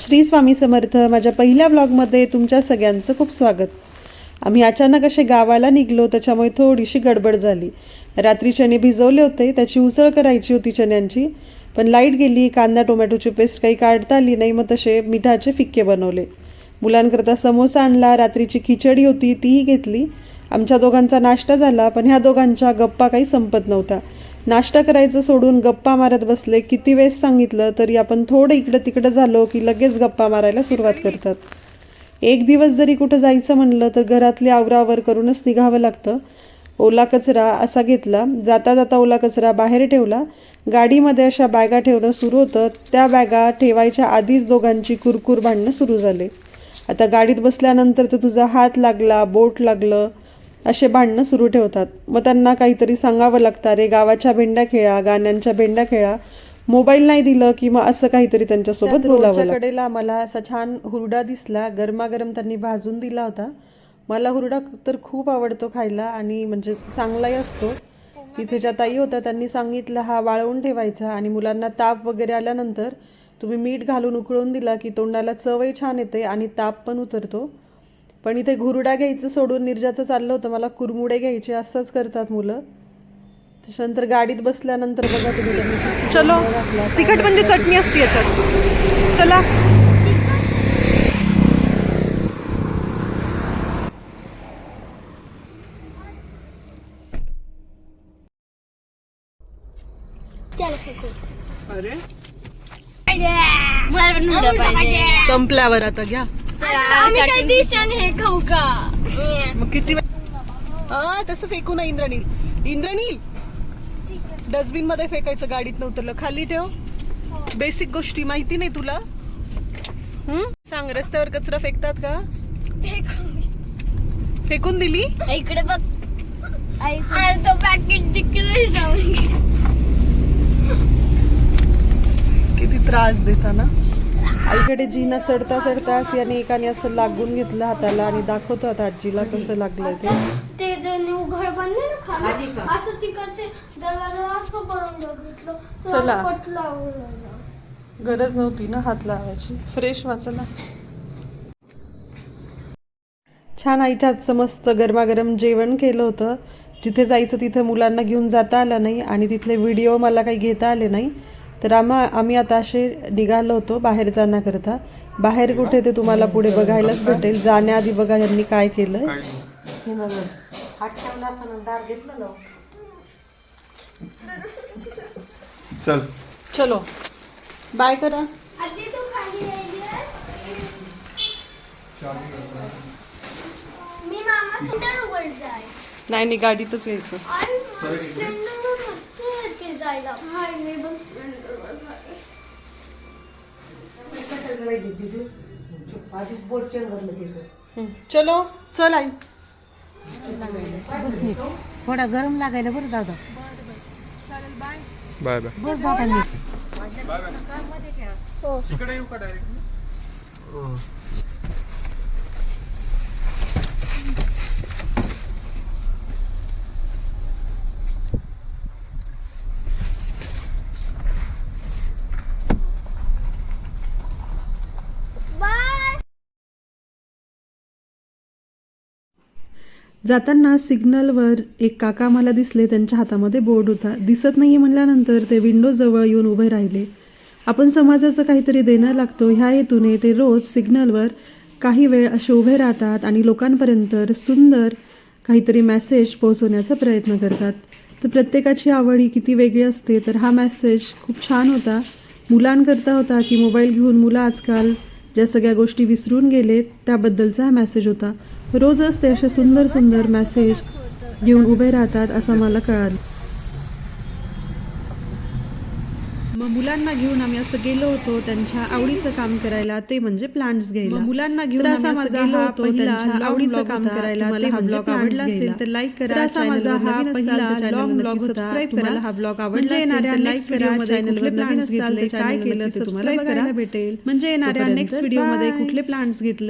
श्री स्वामी समर्थ माझ्या पहिल्या ब्लॉगमध्ये तुमच्या सगळ्यांचं खूप स्वागत. आम्ही अचानक असे गावाला निघलो त्याच्यामुळे थोडीशी गडबड झाली. रात्री चणे भिजवले होते त्याची उसळ करायची होती चण्यांची पण लाइट गेली कांदा टोमॅटोची पेस्ट काही काढता आली नाही मग तसे मिठाचे फिक्के बनवले. मुलांकरता समोसा आणला रात्रीची खिचडी होती तीही घेतली. आमच्या दोघांचा नाश्ता झाला पण ह्या दोघांच्या गप्पा काही संपत नव्हता नाश्ता करायचं सोडून गप्पा मारत बसले. किती वेळेस सांगितलं तरी आपण थोडं इकडं तिकडं झालो की लगेच गप्पा मारायला सुरुवात करतात. एक दिवस जरी कुठं जायचं म्हणलं तर घरातली आवरावर करूनच निघावं लागतं. ओला कचरा असा घेतला. जाता जाता ओला कचरा बाहेर ठेवला. गाडीमध्ये अशा बॅगा ठेवणं सुरू होतं. त्या बॅगा ठेवायच्या आधीच दोघांची कुरकुर भांडणं सुरू झाले. आता गाडीत बसल्यानंतर तर तुझा हात लागला बोट लागलं असे भांडणं सुरू ठेवतात. मग त्यांना काहीतरी सांगावं लागतं. अरे गावाच्या भेंड्या खेळा गाण्यांच्या भेंड्या खेळा. मोबाईल नाही दिलं की मग असं काहीतरी त्यांच्यासोबत बोलावं. कडेला मला असा छान हुरडा दिसला. गरमागरम त्यांनी भाजून दिला होता. मला हुरडा तर खूप आवडतो खायला आणि म्हणजे चांगलाही असतो. तिथे ज्या ताई होत्या त्यांनी सांगितलं हा वाळवून ठेवायचा आणि मुलांना ताप वगैरे आल्यानंतर तुम्ही मीठ घालून उकळून दिला की तोंडाला चवही छान येते आणि ताप पण उतरतो. पण इथे घुरडा घ्यायचं सोडून निर्जाचं चाललं होतं. मला कुरमुडे घ्यायचे असंच करतात मुलं. त्याच्यानंतर गाडीत बसल्यानंतर बघा तुम्ही चलो तिखट म्हणजे चटणी असते याच्यात. चला. अरे. संपल्यावर आता घ्या. आम्ही काही डिश आणि हे खाऊ का? मग किती हा तसं फेकू ना इंद्रनील. इंद्रनील! डस्टबिनमध्ये फेकायचं गाडीत नव्हतं खाली ठेव. बेसिक गोष्टी माहिती नाही तुला? हम्म? सांग रस्त्यावर कचरा फेकतात का? फेकून दिली? इकडे बघ. आणि तो पॅकेट तिकडे जाऊन किती त्रास देता ना आईकडे जीना चढता चढता याने एकाने असं लागून घेतलं हाताला आणि दाखवतो आता आजीला कसं लागलंय ते. ते ज्यांनी उघड बनले ना खाली असं तिकडचे दरवाजा असं करून बघितलं. तर चला. गरज नव्हती ना हात लावायची. फ्रेश वाचला छान आईच्या हातचं मस्त गरमागरम जेवण केलं होतं. जिथे जायचं तिथे मुलांना घेऊन जाता आलं नाही आणि तिथले व्हिडिओ मला काही घेता आले नाही. तर आम्हा आम्ही आता असे निघालो होतो बाहेर जाण्याकरता बाहेर कुठे ते तुम्हाला पुढे बघायलाच भेटेल. जाण्याआधी बघा यांनी काय केलं. चल. चलो. बाय करा. आधी तू खाली यायलीस? मी मामा सुंदर उघडचाय नाही नाही गाडीतच यायचं. येते जायला हाय मी पण स्प्लेंडरवर जाते. आधीच बोट भरलं हं. चलो चल आई थोडा गरम लागायला बरं दादा बाय बाय बस दादा नीट. बाय जाताना सिग्नलवर एक काका मला दिसले त्यांच्या हातामध्ये बोर्ड होता. दिसत नाही म्हणल्यानंतर ते विंडो जवळ येऊन उभे राहिले. आपण समाजाचं काहीतरी देणं लागतो ह्या हेतूने ते रोज सिग्नलवर काही वेळ असे उभे राहतात आणि लोकांपर्यंत सुंदर काहीतरी मॅसेज पोहोचवण्याचा प्रयत्न करतात. तर प्रत्येकाची आवड ही किती वेगळी असते तर हा मॅसेज खूप छान होता. मुलांकरता होता की मोबाईल घेऊन मुलं आजकाल ज्या सगळ्या गोष्टी विसरून गेलेत त्याबद्दलचा हा मॅसेज होता. रोजच ते असे सुंदर सुंदर मॅसेज घेऊन उभे राहतात असं मला कळालं. मग मुलांना घेऊन आम्ही असं गेलो होतो त्यांच्या आवडीचं काम करायला ते म्हणजे प्लांट्स घ्यायला. मुलांना घेऊन असा माझा हा पहिला आवडीचं काम करायला. मला हा ब्लॉग आवडला असेल तर लाईक करा असा माझा हा पहिला लॉंग ब्लॉग सबस्क्राईब करा हा ब्लॉग आवडला येणाऱ्या लाईक करा चॅनलवर असताल तर काय केलं ते तुम्हाला बघायला भेटेल. म्हणजे येणाऱ्या नेक्स्ट व्हिडिओमध्ये कुठले प्लांट्स घेतले?